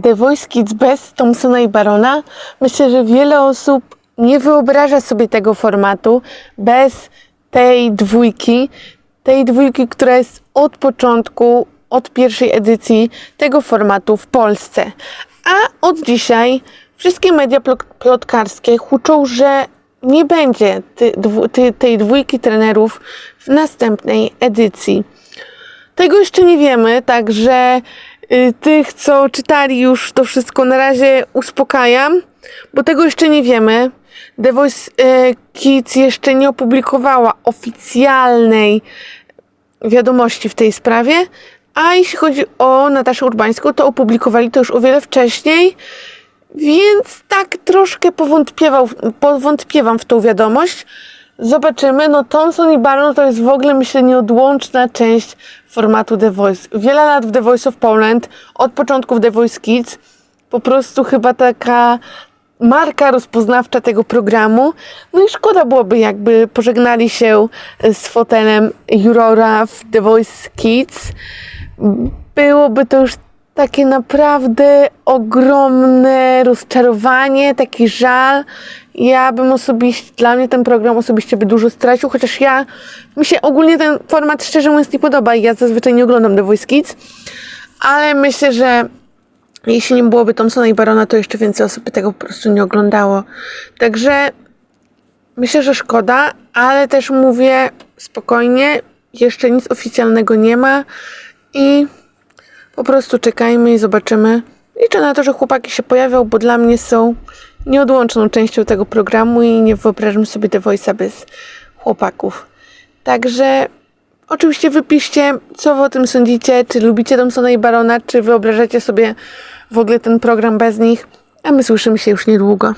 The Voice Kids bez Thompsona i Barona. Myślę, że wiele osób nie wyobraża sobie tego formatu bez tej dwójki. Tej dwójki, która jest od początku, od pierwszej edycji tego formatu w Polsce. A od dzisiaj wszystkie media plot- plotkarskie huczą, że nie będzie ty, dwu, ty, tej dwójki trenerów w następnej edycji. Tego jeszcze nie wiemy, także tych, co czytali już to wszystko, na razie uspokajam, bo tego jeszcze nie wiemy. The Voice y, Kids jeszcze nie opublikowała oficjalnej wiadomości w tej sprawie, a jeśli chodzi o Nataszę Urbańską, to opublikowali to już o wiele wcześniej, więc tak troszkę powątpiewał, powątpiewam w tą wiadomość. Zobaczymy. No Thompson i Baron to jest w ogóle myślę nieodłączna część formatu The Voice. Wiele lat w The Voice of Poland, od początków The Voice Kids. Po prostu chyba taka marka rozpoznawcza tego programu. No i szkoda byłoby jakby pożegnali się z fotelem jurora w The Voice Kids. Byłoby to już takie naprawdę ogromne rozczarowanie, taki żal. Ja bym osobiście, dla mnie ten program osobiście by dużo stracił, chociaż ja, mi się ogólnie ten format szczerze mówiąc nie podoba i ja zazwyczaj nie oglądam The Voice Kids, ale myślę, że jeśli nie byłoby Thompsona i Barona, to jeszcze więcej osób by tego po prostu nie oglądało. Także myślę, że szkoda, ale też mówię spokojnie, jeszcze nic oficjalnego nie ma i po prostu czekajmy i zobaczymy. Liczę na to, że chłopaki się pojawią, bo dla mnie są nieodłączną częścią tego programu i nie wyobrażam sobie The Voice'a bez chłopaków. Także oczywiście wypiszcie, co wy o tym sądzicie, czy lubicie Thompsona i Barona, czy wyobrażacie sobie w ogóle ten program bez nich, a my słyszymy się już niedługo.